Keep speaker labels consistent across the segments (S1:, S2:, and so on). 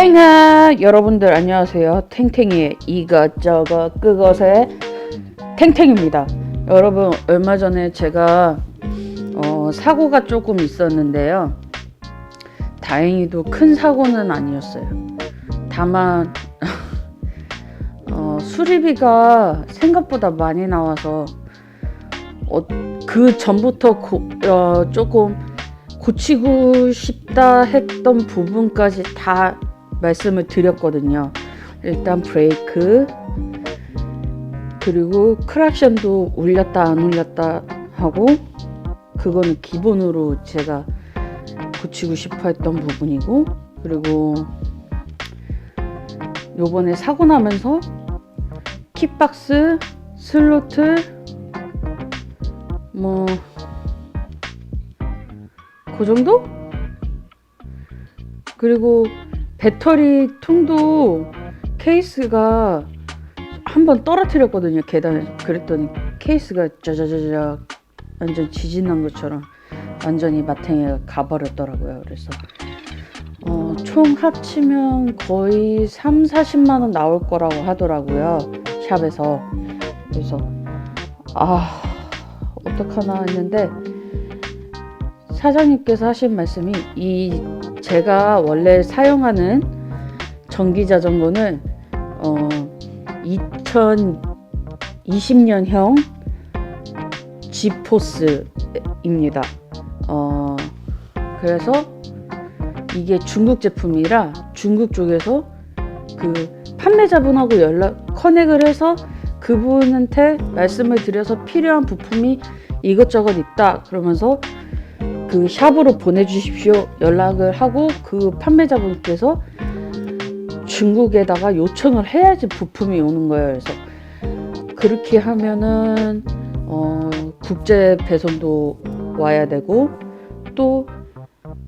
S1: 탱아 여러분들 안녕하세요. 탱탱이의 이것저것 그것의 탱탱입니다. 여러분 얼마 전에 제가 어, 사고가 조금 있었는데요. 다행히도 큰 사고는 아니었어요. 다만 어, 수리비가 생각보다 많이 나와서 어, 그 전부터 고, 어, 조금 고치고 싶다 했던 부분까지 다 말씀을 드렸거든요. 일단 브레이크 그리고 크락션도 울렸다 안 울렸다 하고 그거는 기본으로 제가 고치고 싶어 했던 부분이고 그리고 요번에 사고 나면서 킥박스 슬로틀 뭐그 정도? 그리고 배터리 통도 케이스가 한 번 떨어뜨렸거든요 계단에 그랬더니 케이스가 짜자자자 완전 지진 난 것처럼 완전히 마탱이가 가버렸더라고요. 그래서 어, 총 합치면 거의 3, 40만 원 나올 거라고 하더라고요 샵에서. 그래서 아 어떡하나 했는데 사장님께서 하신 말씀이 이 제가 원래 사용하는 전기 자전거는 어 2020년형 지포스입니다. 어 그래서 이게 중국 제품이라 중국 쪽에서 그 판매자분하고 연락 커넥을 해서 그분한테 말씀을 드려서 필요한 부품이 이것저것 있다 그러면서 그 샵으로 보내주십시오 연락을 하고 그 판매자분께서 중국에다가 요청을 해야지 부품이 오는 거예요. 그래서 그렇게 하면은 어, 국제 배송도 와야 되고 또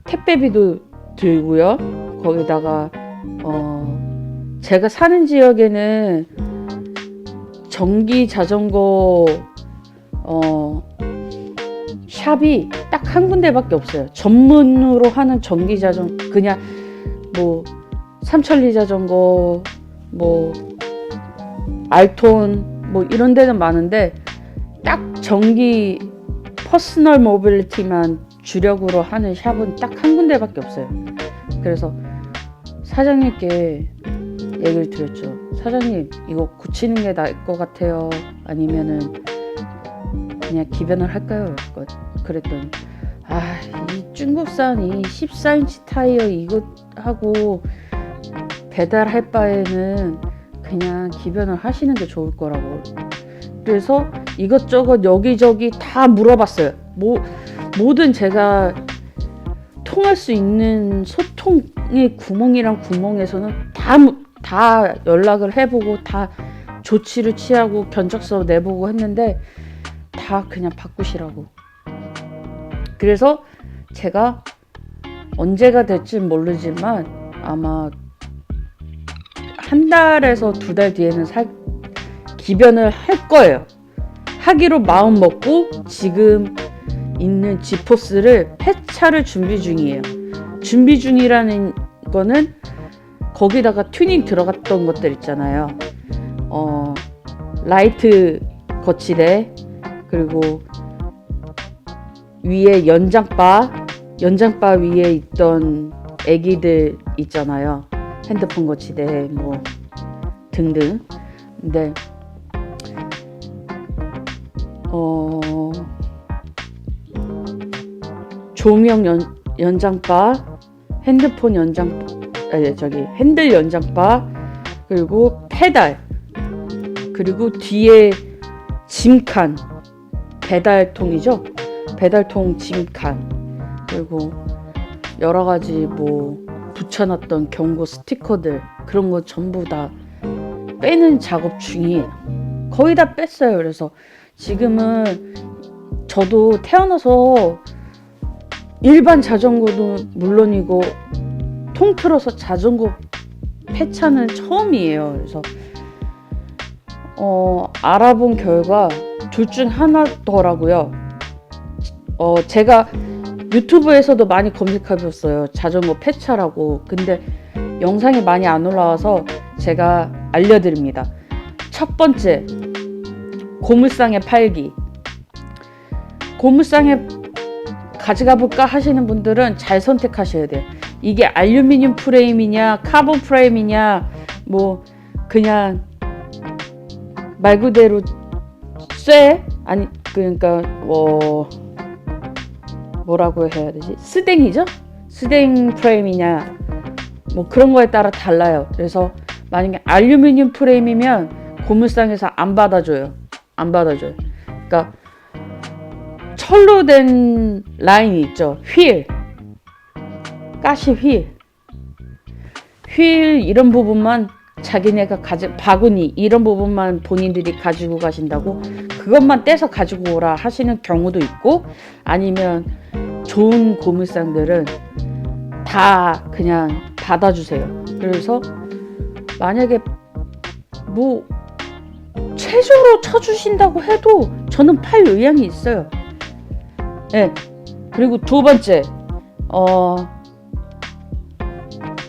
S1: 택배비도 들고요. 거기다가 어, 제가 사는 지역에는 전기 자전거 어, 샵이 딱 한 군데밖에 없어요. 전문으로 하는 전기 자전 그냥 뭐 삼천리 자전거 뭐 알톤 뭐 이런 데는 많은데 딱 전기 퍼스널 모빌리티만 주력으로 하는 샵은 딱 한 군데밖에 없어요. 그래서 사장님께 얘기를 드렸죠. 사장님 이거 고치는 게 나을 것 같아요. 아니면은 그냥 기변을 할까요? 그랬더니 아 이 중국산 이 14인치 타이어 이거 하고 배달할 바에는 그냥 기변을 하시는 게 좋을 거라고 그래서 이것저것 여기저기 다 물어봤어요 뭐 모든 제가 통할 수 있는 소통의 구멍이랑 구멍에서는 다, 무- 다 연락을 해보고 다 조치를 취하고 견적서 내보고 했는데 다 그냥 바꾸시라고 그래서 제가 언제가 될지 모르지만 아마 한 달에서 두 달 뒤에는 살 기변을 할 거예요. 하기로 마음 먹고 지금 있는 지포스를 폐차를 준비 중이에요. 준비 중이라는 거는 거기다가 튜닝 들어갔던 것들 있잖아요. 어, 라이트 거치대 그리고 위에 연장바 연장바 위에 있던 애기들 있잖아요. 핸드폰 거치대 뭐 등등. 근데 어 조명 연, 연장바, 핸드폰 연장 아니 저기 핸들 연장바 그리고 페달 그리고 뒤에 짐칸 배달통이죠. 배달통 짐칸 그리고 여러 가지 뭐 붙여놨던 경고 스티커들 그런 거 전부 다 빼는 작업 중이에요. 거의 다 뺐어요. 그래서 지금은 저도 태어나서 일반 자전거도 물론이고 통틀어서 자전거 폐차는 처음이에요. 그래서 어, 알아본 결과 둘 중 하나더라고요. 어, 제가 유튜브에서도 많이 검색해봤어요. 자전거 폐차라고. 근데 영상이 많이 안 올라와서 제가 알려드립니다. 첫 번째, 고물상에 팔기. 고물상에 가져가 볼까 하시는 분들은 잘 선택하셔야 돼요. 이게 알루미늄 프레임이냐, 카본 프레임이냐, 뭐 그냥 말 그대로 쇠 아니 그러니까 뭐 뭐라고 해야 되지? 스댕이죠? 스댕 프레임이냐 뭐 그런 거에 따라 달라요. 그래서 만약에 알루미늄 프레임이면 고물상에서 안 받아줘요. 안 받아줘요. 그러니까 철로 된 라인이 있죠. 휠, 가시 휠, 휠 이런 부분만 자기네가 가지 바구니 이런 부분만 본인들이 가지고 가신다고 그것만 떼서 가지고 오라 하시는 경우도 있고 아니면 좋은 고물상들은 다 그냥 받아주세요. 그래서 만약에 뭐 최저로 쳐주신다고 해도 저는 팔 의향이 있어요. 네. 그리고 두 번째, 어,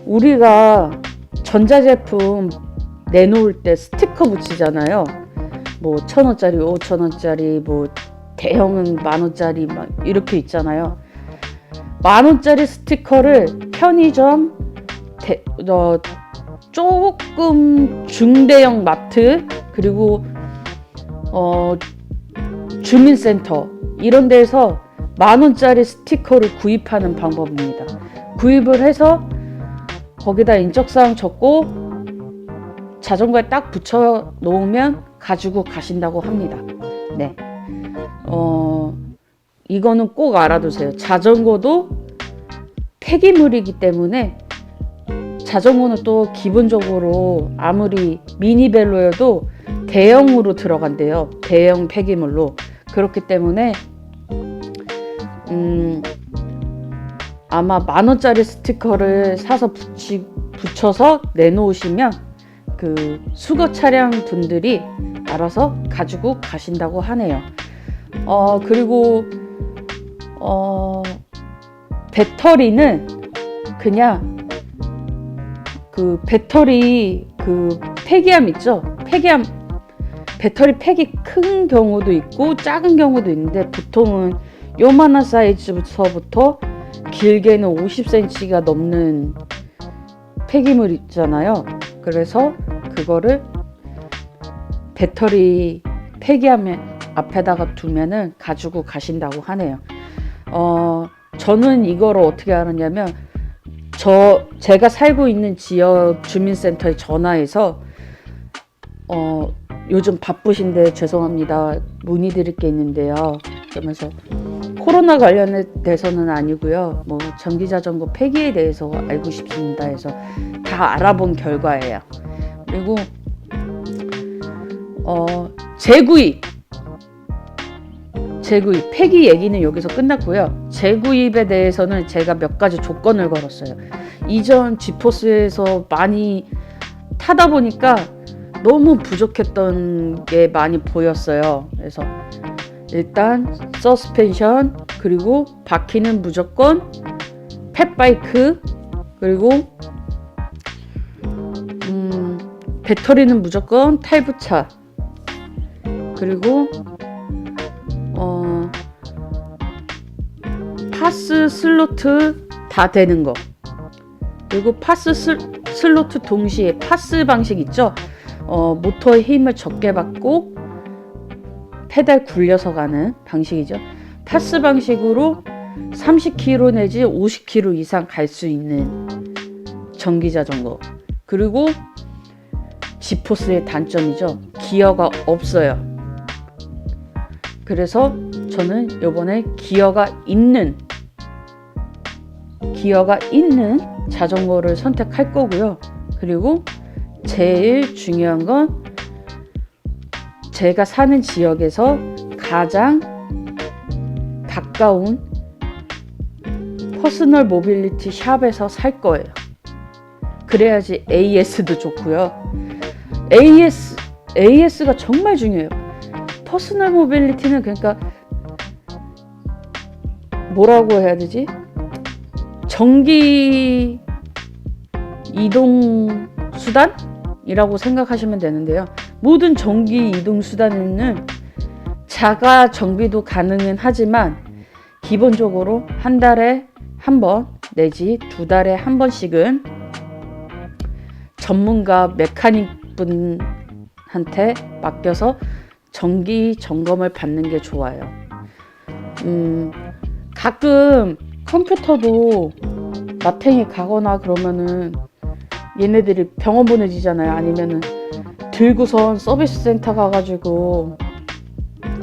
S1: 우리가 전자제품 내놓을 때 스티커 붙이잖아요. 뭐 천 원짜리, 오천 원짜리, 뭐 대형은 만 원짜리 막 이렇게 있잖아요. 만 원짜리 스티커를 편의점, 대, 어, 조금 중대형 마트 그리고 어, 주민센터 이런 데서 만 원짜리 스티커를 구입하는 방법입니다. 구입을 해서 거기다 인적사항 적고 자전거에 딱 붙여 놓으면 가지고 가신다고 합니다. 네. 어, 이거는 꼭 알아두세요. 자전거도 폐기물이기 때문에 자전거는 또 기본적으로 아무리 미니벨로여도 대형으로 들어간대요. 대형 폐기물로. 그렇기 때문에 음, 아마 만 원짜리 스티커를 사서 붙이, 붙여서 내놓으시면 그 수거 차량 분들이 알아서 가지고 가신다고 하네요. 어, 그리고 어, 배터리는 그냥 그 배터리 그 폐기함 있죠? 폐기함 배터리 팩이 큰 경우도 있고 작은 경우도 있는데 보통은 요만한 사이즈부터 길게는 50cm가 넘는 폐기물 있잖아요. 그래서 그거를 배터리 폐기함 앞에다가 두면은 가지고 가신다고 하네요. 어, 저는 이거를 어떻게 알았냐면 저 제가 살고 있는 지역 주민센터에 전화해서 어 요즘 바쁘신데 죄송합니다. 문의 드릴 게 있는데요. 그러면서 코로나 관련돼서는 아니고요. 뭐 전기 자전거 폐기에 대해서 알고 싶습니다 해서 다 알아본 결과예요 그리고 어 재구입 재구입 폐기 얘기는 여기서 끝났고요. 재구입에 대해서는 제가 몇 가지 조건을 걸었어요. 이전 지포스에서 많이 타다 보니까 너무 부족했던 게 많이 보였어요. 그래서 일단 서스펜션 그리고 바퀴는 무조건 펫바이크 그리고 음, 배터리는 무조건 탈부차 그리고 어, 파스 슬로트 다 되는 거. 그리고 파스 슬, 슬로트 동시에 파스 방식 있죠? 어, 모터의 힘을 적게 받고 페달 굴려서 가는 방식이죠. 파스 방식으로 30km 내지 50km 이상 갈 수 있는 전기 자전거. 그리고 지포스의 단점이죠. 기어가 없어요. 그래서 저는 요번에 기어가 있는 기어가 있는 자전거를 선택할 거고요. 그리고 제일 중요한 건 제가 사는 지역에서 가장 가까운 퍼스널 모빌리티 샵에서 살 거예요. 그래야지 AS도 좋고요. AS AS가 정말 중요해요. 퍼스널 모빌리티는 그러니까 뭐라고 해야 되지? 전기 이동 수단이라고 생각하시면 되는데요. 모든 전기 이동 수단에는 자가 정비도 가능은 하지만 기본적으로 한 달에 한 번 내지 두 달에 한 번씩은 전문가 메카닉 분한테 맡겨서 정기 점검을 받는 게 좋아요. 음, 가끔 컴퓨터도 마탱이 가거나 그러면은 얘네들이 병원 보내지잖아요. 아니면은 들고선 서비스 센터 가가지고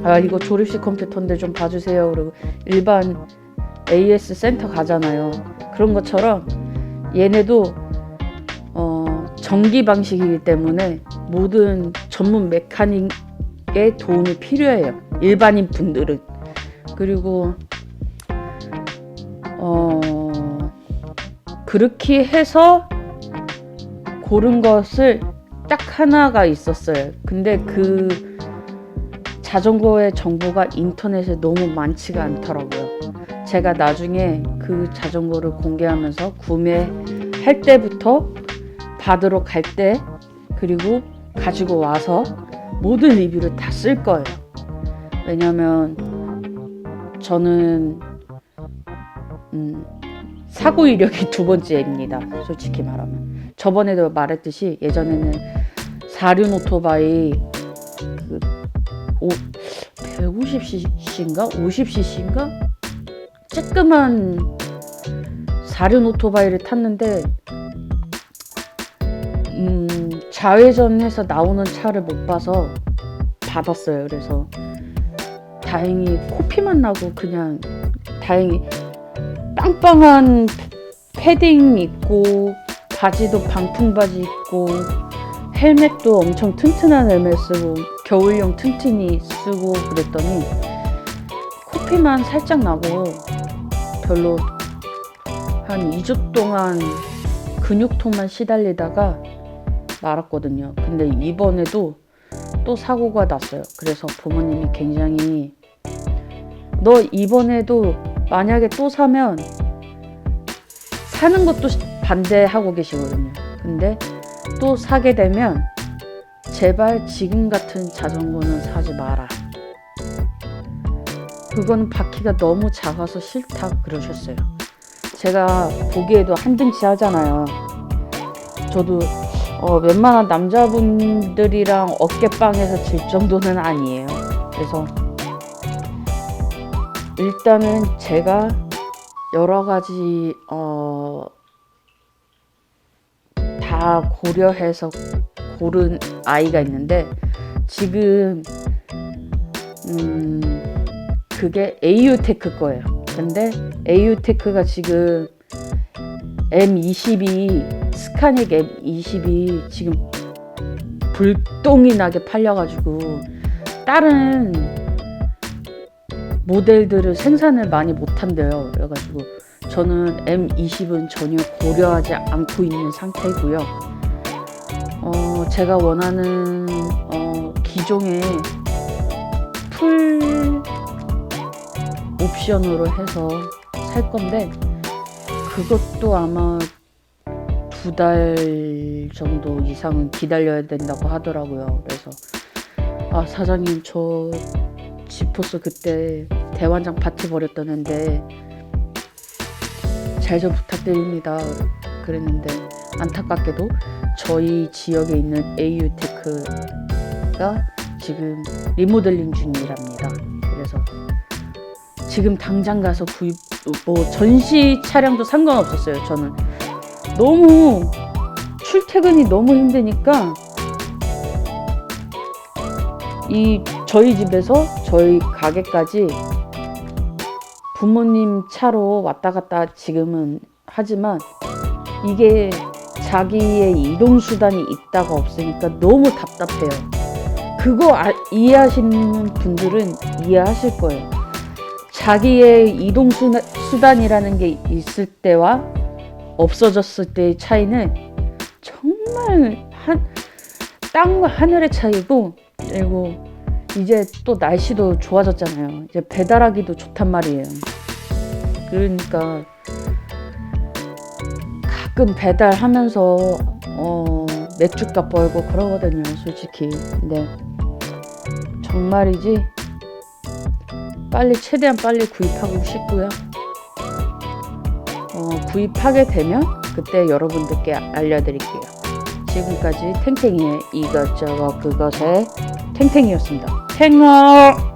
S1: 아 이거 조립식 컴퓨터인데 좀 봐주세요. 그리고 일반 AS 센터 가잖아요. 그런 것처럼 얘네도 어, 전기 방식이기 때문에 모든 전문 메카닉의 도움이 필요해요. 일반인 분들은 그리고 어 그렇게 해서 고른 것을 딱 하나가 있었어요. 근데 그 자전거의 정보가 인터넷에 너무 많지가 않더라고요. 제가 나중에 그 자전거를 공개하면서 구매할 때부터 받으러 갈 때 그리고 가지고 와서 모든 리뷰를 다 쓸 거예요. 왜냐면 저는 음, 사고 이력이 두 번째입니다. 솔직히 말하면 저번에도 말했듯이 예전에는 사륜 오토바이 그 150cc인가 50cc인가 쬐끄만 사륜 오토바이를 탔는데 좌회전해서 나오는 차를 못 봐서 받았어요. 그래서 다행히 코피만 나고 그냥 다행히 빵빵한 패딩 입고 바지도 방풍 바지 입고 헬멧도 엄청 튼튼한 헬멧 쓰고 겨울용 튼튼히 쓰고 그랬더니 코피만 살짝 나고 별로 한 2주 동안 근육통만 시달리다가 말았거든요. 근데 이번에도 또 사고가 났어요. 그래서 부모님이 굉장히 너 이번에도 만약에 또 사면 사는 것도 반대하고 계시거든요. 근데 또 사게 되면 제발 지금 같은 자전거는 사지 마라. 그거는 바퀴가 너무 작아서 싫다 그러셨어요. 제가 보기에도 한 등치 하잖아요. 저도 어, 웬만한 남자분들이랑 어깨빵에서 질 정도는 아니에요. 그래서 일단은 제가 여러 가지 어, 다 고려해서 고른 아이가 있는데 지금 음 그게 AU테크 거예요. 근데 AU테크가 지금 M22 스카닉 M22 지금 불똥이 나게 팔려가지고 다른 모델들을 생산을 많이 못한대요. 그래가지고 저는 M20은 전혀 고려하지 않고 있는 상태고요. 어, 제가 원하는 어, 기종의 풀 옵션으로 해서 살 건데 그것도 아마 두 달 정도 이상은 기다려야 된다고 하더라고요. 그래서 아 사장님 저 지포스 그때 대환장 파티 벌였다는데 잘 좀 부탁드립니다. 그랬는데 안타깝게도 저희 지역에 있는 AU테크가 지금 리모델링 중이랍니다. 그래서 지금 당장 가서 구입 뭐 전시 차량도 상관없었어요. 저는 너무 출퇴근이 너무 힘드니까 이 저희 집에서 저희 가게까지 부모님 차로 왔다 갔다 지금은 하지만 이게 자기의 이동 수단이 있다가 없으니까 너무 답답해요. 그거 아, 이해하시는 분들은 이해하실 거예요. 자기의 이동 수나, 수단이라는 게 있을 때와 없어졌을 때의 차이는 정말 한 땅과 하늘의 차이고 그리고 이제 또 날씨도 좋아졌잖아요. 이제 배달하기도 좋단 말이에요. 그러니까 가끔 배달하면서 어, 맥주값 벌고 그러거든요, 솔직히. 근데 정말이지 빨리 최대한 빨리 구입하고 싶고요. 어, 구입하게 되면 그때 여러분들께 알려드릴게요. 지금까지 탱탱이의 이것저것 그것의 탱탱이었습니다. 탱어!